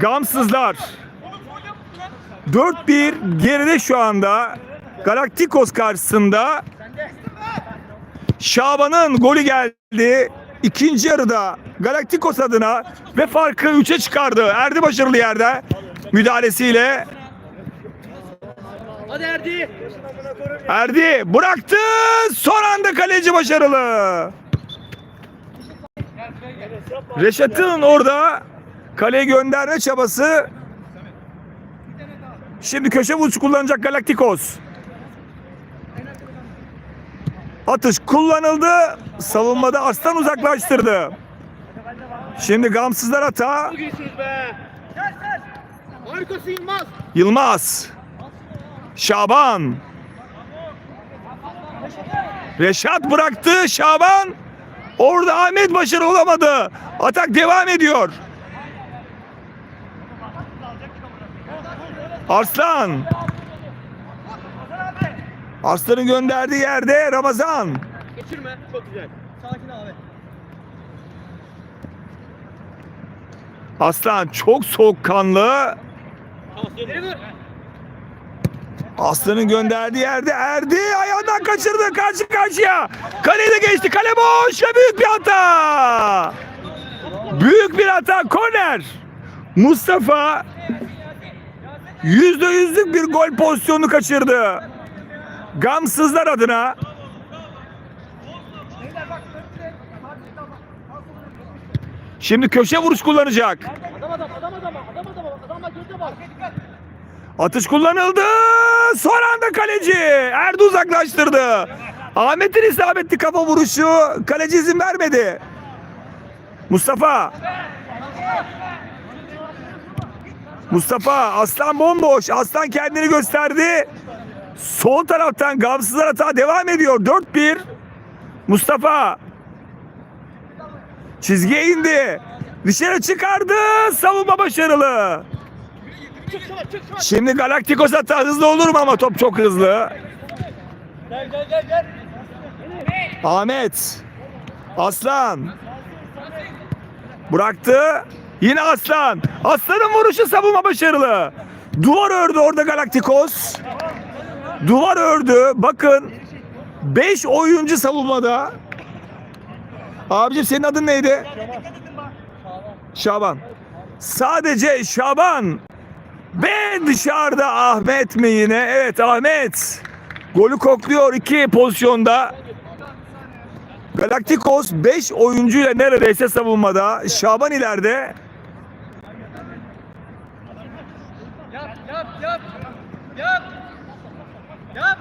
Gamsızlar 4-1 geride şu anda Galaktikos karşısında Şaban'ın golü geldi. İkinci yarıda Galaktikos adına ve farkı 3'e çıkardı. Erdi başarılı yerde müdahalesiyle. Hadi Erdi. Erdi bıraktı. Son anda kaleci başarılı. Reşat'ın orada kaleye gönderme çabası. Şimdi köşe vuruşu kullanacak Galaktikos. Atış kullanıldı. Savunmada Arslan uzaklaştırdı. Şimdi gamsızlar hata. Yılmaz. Şaban. Reşat bıraktı. Şaban. Orada Ahmet başarılı olamadı. Atak devam ediyor. Arslan. Arslan'ın gönderdiği yerde Ramazan. Geçirme. Çok güzel. Sakin abi. Aslan çok soğukkanlı. Aslan'ın gönderdiği yerde Erdi ayağından kaçırdı karşı karşıya. Kaleyi de geçti. Kale boş ve büyük bir hata. Büyük bir hata. Korner. Mustafa yüzde yüzlük bir gol pozisyonu kaçırdı. Gamsızlar adına. Şimdi köşe vuruş kullanacak. Atış kullanıldı. Son anda kaleci. Erdi uzaklaştırdı. Ahmet'in isabetli kafa vuruşu. Kaleci izin vermedi. Mustafa. Mustafa Aslan bomboş. Aslan kendini gösterdi. Sol taraftan gamsızlar hata devam ediyor. 4-1. Mustafa. Çizgiye indi. Dışarı çıkardı. Savunma başarılı. Şimdi Galaktikos hata hızlı olur mu ama top çok hızlı. Gel gel gel gel. Ahmet. Aslan. Bıraktı. Yine Aslan. Aslan'ın vuruşu savunma başarılı. Duvar ördü orada Galaktikos. Duvar ördü. Bakın. 5 oyuncu savunmada. Abicim senin adın neydi? Şaban. Sadece Şaban. Ve dışarıda Ahmet mi yine? Evet Ahmet. Golü kokluyor iki pozisyonda. Galaktikos 5 oyuncuyla neredeyse savunmada. Şaban ileride. Yap yap yap. Yap. Yap.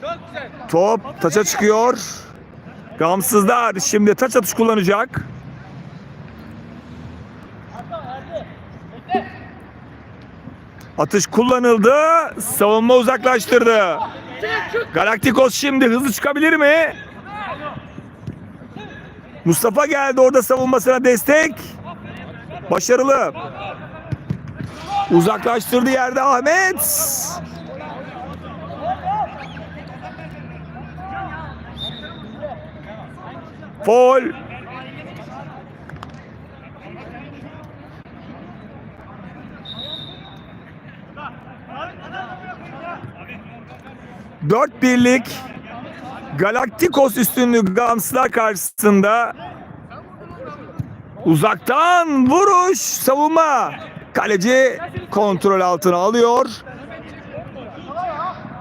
Çok güzel. Top taça çıkıyor. Gamsızlar şimdi taç atış kullanacak. Atış kullanıldı. Savunma uzaklaştırdı. Galaktikos şimdi hızlı çıkabilir mi? Mustafa geldi orada savunmasına destek. Başarılı. Uzaklaştırdı yerde Ahmet. Foul. Dört birlik Galaktikos üstünlüğü Gamslar karşısında uzaktan vuruş savunma kaleci kontrol altına alıyor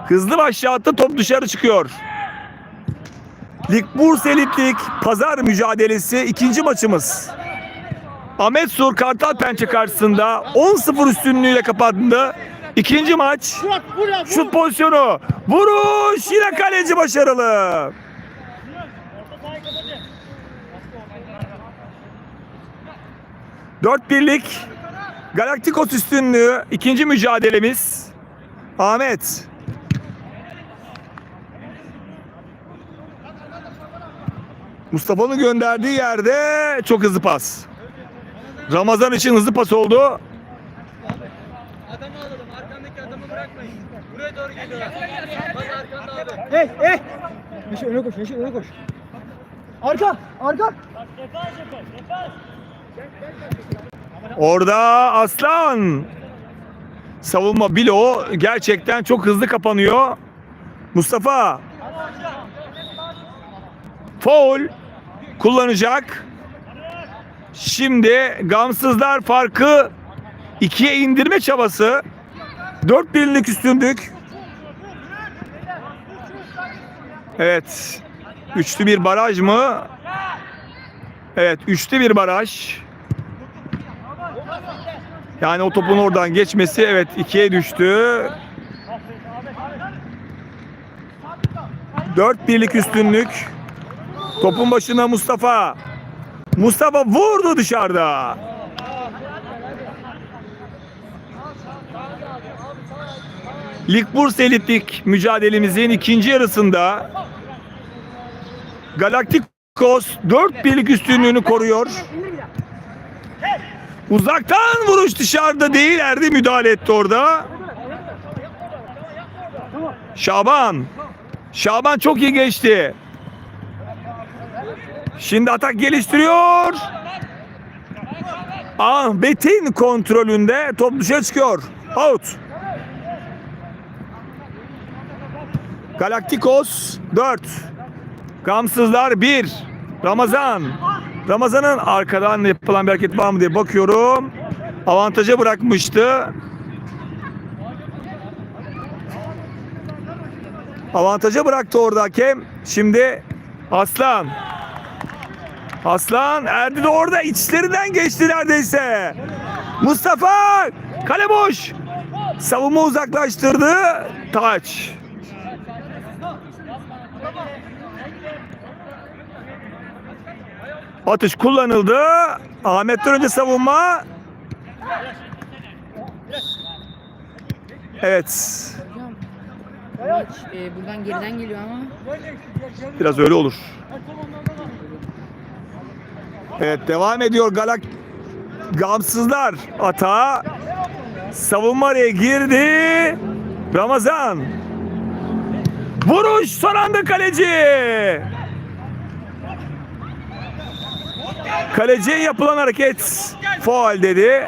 hızlı başlattı top dışarı çıkıyor Lig Bursa Elitlik pazar mücadelesi ikinci maçımız Ahmet Sur Kartal Pençe karşısında 10-0 üstünlüğüyle kapandı İkinci maç. Şut pozisyonu. Vuruş yine kaleci başarılı. Dört birlik Galaktikos üstünlüğü ikinci mücadelemiz. Ahmet. Mustafa'nın gönderdiği yerde çok hızlı pas. Ramazan için hızlı pas oldu. Adamı alalım. Arkandaki adamı bırakmayın. Buraya doğru geliyorlar. Bak arkanda abi. Hey hey. Neşe öne koş, Neşe öne koş. Arka, arka. Orada Aslan. Savunma bilo gerçekten çok hızlı kapanıyor. Mustafa. Foul kullanacak. Şimdi gamsızlar farkı ikiye indirme çabası. Dört birlik üstünlük. Evet. Üçlü bir baraj mı? Evet. Üçlü bir baraj. Yani o topun oradan geçmesi evet ikiye düştü. Dört birlik üstünlük. Topun başına Mustafa. Mustafa vurdu dışarıda. Lig Bursa Elitlik mücadelemizin ikinci yarısında Galaktikos 4 birlik üstünlüğünü koruyor. Uzaktan vuruş dışarıda değil Erdi müdahale etti orada. Şaban. Şaban çok iyi geçti. Şimdi atak geliştiriyor. Ahmet'in kontrolünde top dışarı çıkıyor. Out. Galaktikos 4. Gamsızlar 1. Ramazan. Ramazan'ın arkadan yapılan bir hareket var mı diye bakıyorum. Avantaja bırakmıştı. Avantaja bıraktı orada hakem. Şimdi Aslan. Aslan Erdi de orada içlerinden geçti neredeyse. Mustafa kale boş. Savunma uzaklaştırdı. Taç. Atış kullanıldı. Ahmet'ten önce savunma. Evet. Maç e, buradan geriden geliyor ama Biraz öyle olur. Evet devam ediyor Galak Gamsızlar ata savunma araya girdi. Ramazan vuruş son anda kaleci. Kaleciye yapılan hareket faul dedi.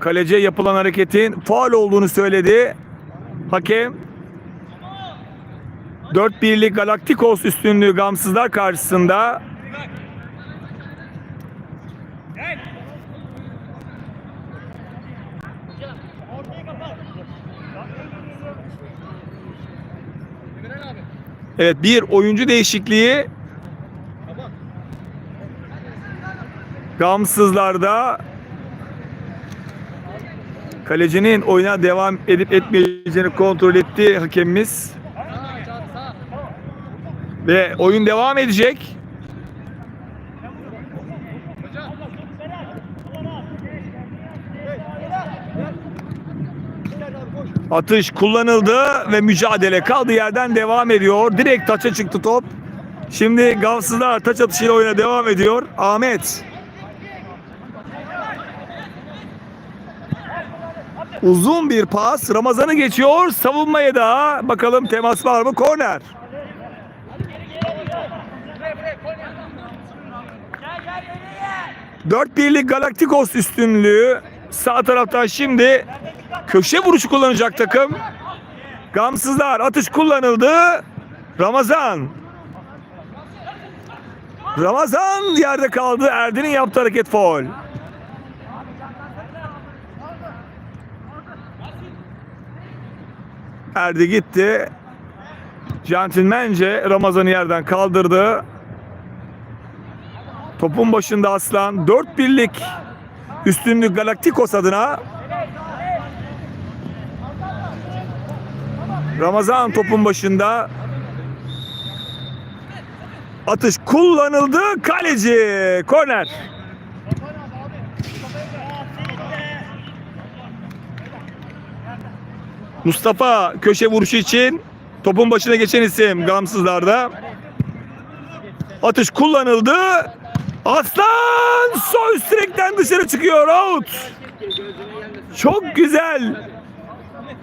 Kaleciye yapılan hareketin faul olduğunu söyledi. Hakem 4 birlik Galaktikos üstünlüğü gamsızlar karşısında Evet bir oyuncu değişikliği Gamsızlarda kalecinin oyuna devam edip etmeyeceğini kontrol etti hakemimiz. Ve oyun devam edecek. Atış kullanıldı ve mücadele kaldığı yerden devam ediyor. Direkt taça çıktı top. Şimdi Gavsızlar taç atışıyla oyuna devam ediyor. Ahmet. Uzun bir pas. Ramazan'ı geçiyor. Savunmaya da bakalım temas var mı? Korner. Dört birlik Galaktikos üstünlüğü. Sağ taraftan şimdi köşe vuruşu kullanacak takım. Gamsızlar atış kullanıldı. Ramazan. Ramazan yerde kaldı. Erdi'nin yaptığı hareket faul. Erdi gitti. Centilmence Ramazan'ı yerden kaldırdı. Topun başında Aslan. 4 birlik üstünlük Galaktikos adına. Ramazan topun başında. Atış kullanıldı. Kaleci. Korner. Mustafa köşe vuruşu için topun başına geçen isim Gamsızlar'da. Atış kullanıldı. Aslan sol üst direkten dışarı çıkıyor. Out. Çok güzel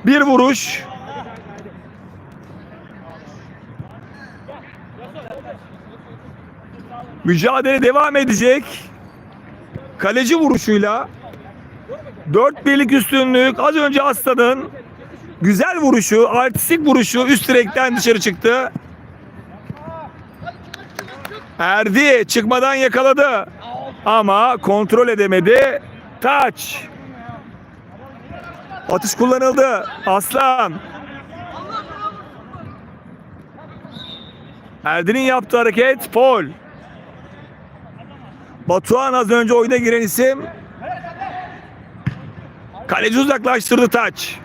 bir vuruş. Mücadele devam edecek. Kaleci vuruşuyla 4 birlik üstünlük az önce Aslan'ın güzel vuruşu, artistik vuruşu üst direkten dışarı çıktı. Erdi çıkmadan yakaladı. Ama kontrol edemedi. Taç. Atış kullanıldı. Aslan. Erdi'nin yaptığı hareket foul. Batuhan az önce oyuna giren isim. Kaleci uzaklaştırdı taç.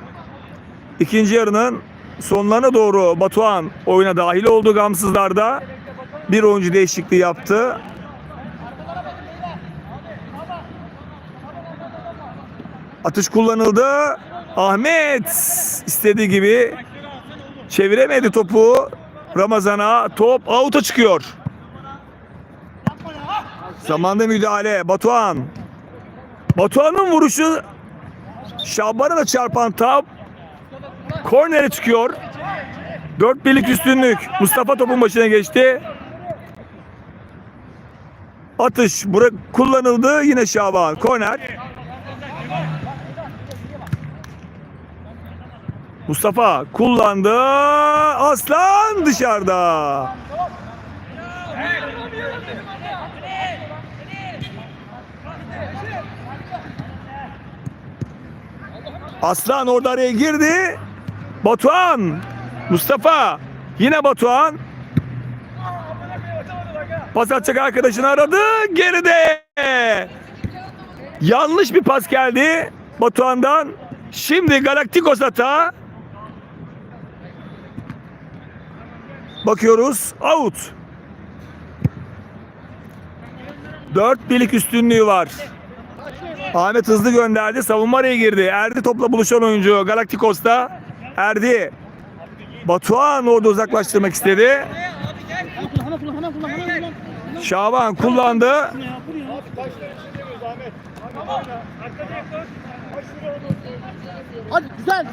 İkinci yarının sonlarına doğru Batuhan oyuna dahil oldu gamsızlarda. Bir oyuncu değişikliği yaptı. Atış kullanıldı. Ahmet istediği gibi çeviremedi topu. Ramazan'a top out'a çıkıyor. Zamanda müdahale. Batuhan. Batuhan'ın vuruşu Şaban'a da çarpan top kornere çıkıyor. Dört birlik üstünlük. Mustafa topun başına geçti. Atış bura kullanıldı. Yine Şaban. Korner. Mustafa kullandı. Aslan dışarıda. Aslan orada araya girdi. Batuhan. Mustafa. Yine Batuhan. Pas atacak arkadaşını aradı. Geride. Yanlış bir pas geldi Batuhan'dan. Şimdi Galaktikos hata. Bakıyoruz. Out. 4 birlik üstünlüğü var. Ahmet hızlı gönderdi. Savunma araya girdi. Erdi topla buluşan oyuncu Galaktikos'ta. Erdi. Batuhan orada uzaklaştırmak istedi. Şaban kullandı.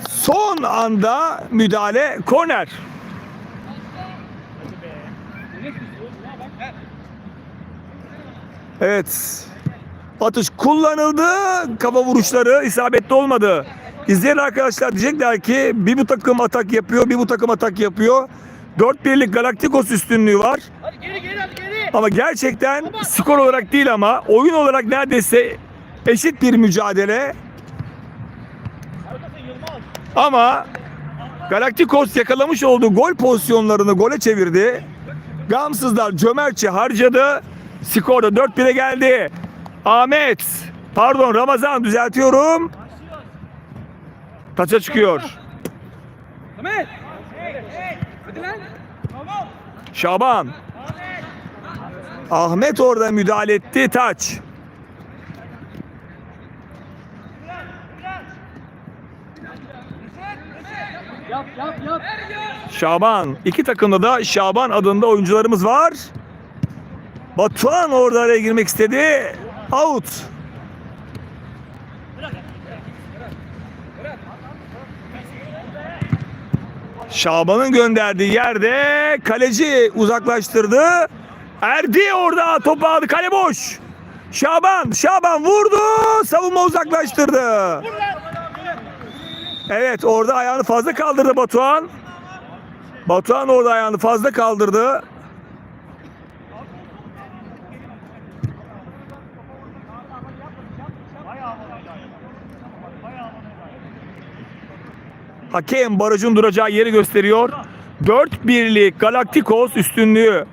Son anda müdahale korner. Evet. Atış kullanıldı. Kafa vuruşları isabetli olmadı. İzleyen arkadaşlar diyecekler ki bir bu takım atak yapıyor, bir bu takım atak yapıyor. 4 birlik Galaktikos üstünlüğü var. Hadi geri geri hadi geri. Ama gerçekten skor olarak değil ama oyun olarak neredeyse eşit bir mücadele. Ama Galaktikos yakalamış olduğu gol pozisyonlarını gole çevirdi. Gamsızlar cömertçe harcadı. Skor da 4-1'e geldi. Ahmet, pardon Ramazan düzeltiyorum. Taça çıkıyor. Ahmet. Şaban. Ahmet orada müdahale etti. Taç. Yap yap yap. Şaban. İki takımda da Şaban adında oyuncularımız var. Batuhan orada araya girmek istedi. Out. Şaban'ın gönderdiği yerde kaleci uzaklaştırdı. Erdi orada topu aldı. Kale boş. Şaban, Şaban vurdu. Savunma uzaklaştırdı. Evet orada ayağını fazla kaldırdı Batuhan. Batuhan orada ayağını fazla kaldırdı. Hakem barajın duracağı yeri gösteriyor. 4 birlik Galaktikos üstünlüğü.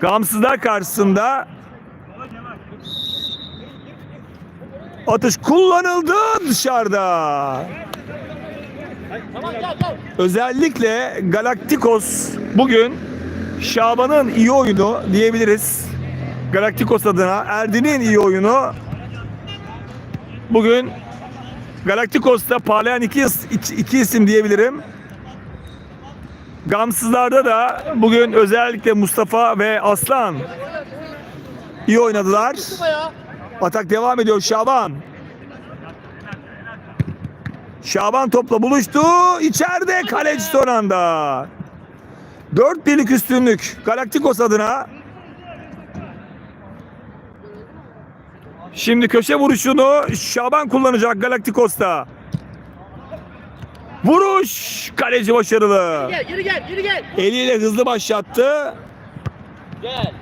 Gamsızlar karşısında atış kullanıldı dışarıda. Özellikle Galaktikos bugün Şaban'ın iyi oyunu diyebiliriz. Galaktikos adına Erdi'nin iyi oyunu bugün Galaktikos'ta parlayan iki, iki, isim diyebilirim. Gamsızlarda da bugün özellikle Mustafa ve Aslan iyi oynadılar. Atak devam ediyor Şaban. Şaban topla buluştu. İçeride kaleci son anda. 4 birlik üstünlük Galaktikos adına. Şimdi köşe vuruşunu Şaban kullanacak Galaktikos'ta. Vuruş! Kaleci başarılı. Gel geri gel geri gel. Eliyle hızlı başlattı. Gel.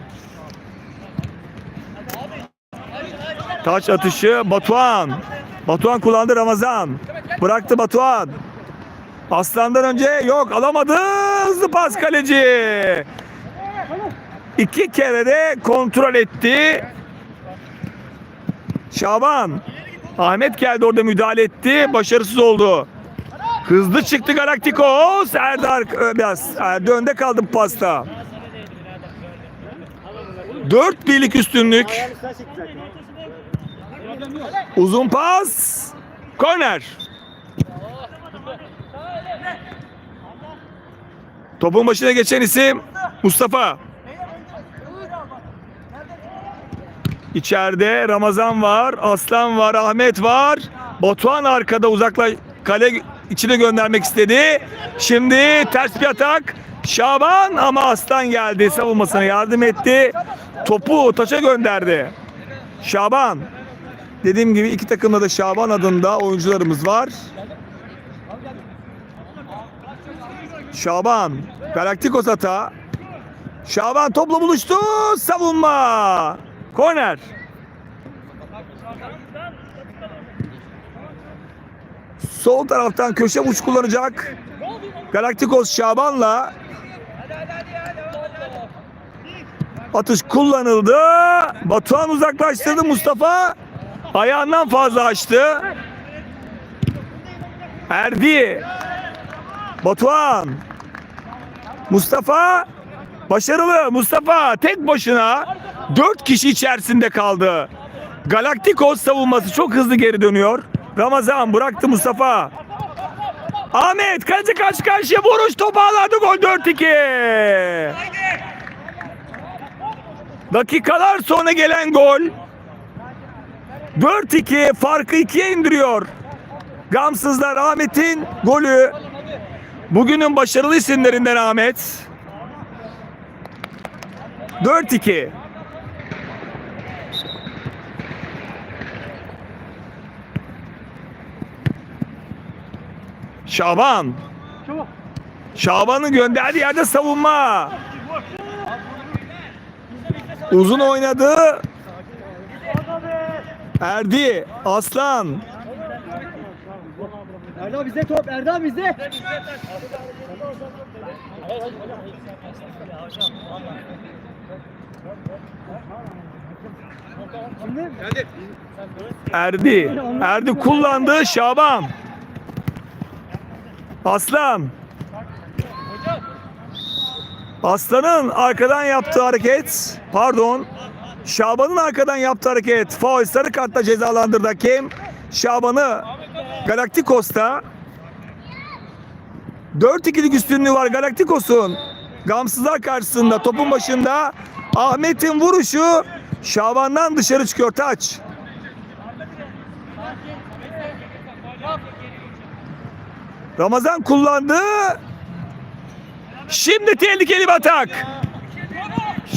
Taç atışı Batuhan. Batuhan kullandı Ramazan. Bıraktı Batuhan. Aslan'dan önce yok alamadı. Hızlı pas kaleci. İki kere de kontrol etti. Şaban. Ahmet geldi orada müdahale etti. Başarısız oldu. Hızlı çıktı Galaktikos. Erdar ö, biraz Erdi önde kaldı pasta. 4 birlik üstünlük. Uzun pas. Korner. Topun başına geçen isim Mustafa. İçeride Ramazan var, Aslan var, Ahmet var. Batuhan arkada uzakla kale içine göndermek istedi. Şimdi ters bir atak. Şaban ama Aslan geldi savunmasına yardım etti. Topu taça gönderdi. Şaban. Dediğim gibi iki takımda da Şaban adında oyuncularımız var. Şaban. Galaktikos hata. Şaban topla buluştu. Savunma. Korner. Sol taraftan köşe vuruş kullanacak. Galaktikos Şaban'la atış kullanıldı. Batuhan uzaklaştırdı Mustafa. Ayağından fazla açtı. Erdi. Batuhan. Mustafa. Başarılı Mustafa tek başına 4 kişi içerisinde kaldı. Galaktikos savunması çok hızlı geri dönüyor. Ramazan bıraktı Mustafa. Ahmet kaleci karşı karşıya vuruş topu ağladı gol 4-2. Dakikalar sonra gelen gol 4-2 farkı 2'ye indiriyor. Gamsızlar Ahmet'in golü. Bugünün başarılı isimlerinden Ahmet. 4-2. Şaban. Şaban'ın gönderdiği yerde savunma. Uzun oynadı. Erdi, Aslan. Erdal bizde top Erdal bizde. Erdi. Erdi kullandı. Şaban. Aslan. Aslan'ın arkadan yaptığı hareket. Pardon. Şaban'ın arkadan yaptığı hareket. Faul sarı kartla cezalandırdı hakem. Şaban'ı Galaktikos'ta 4-2'lik üstünlüğü var Galaktikos'un. Gamsızlar karşısında topun başında Ahmet'in vuruşu Şaban'dan dışarı çıkıyor taç. Ramazan kullandı. Şimdi tehlikeli bir atak.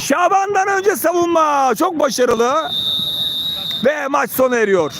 Şaban'dan önce savunma çok başarılı ve maç sona eriyor.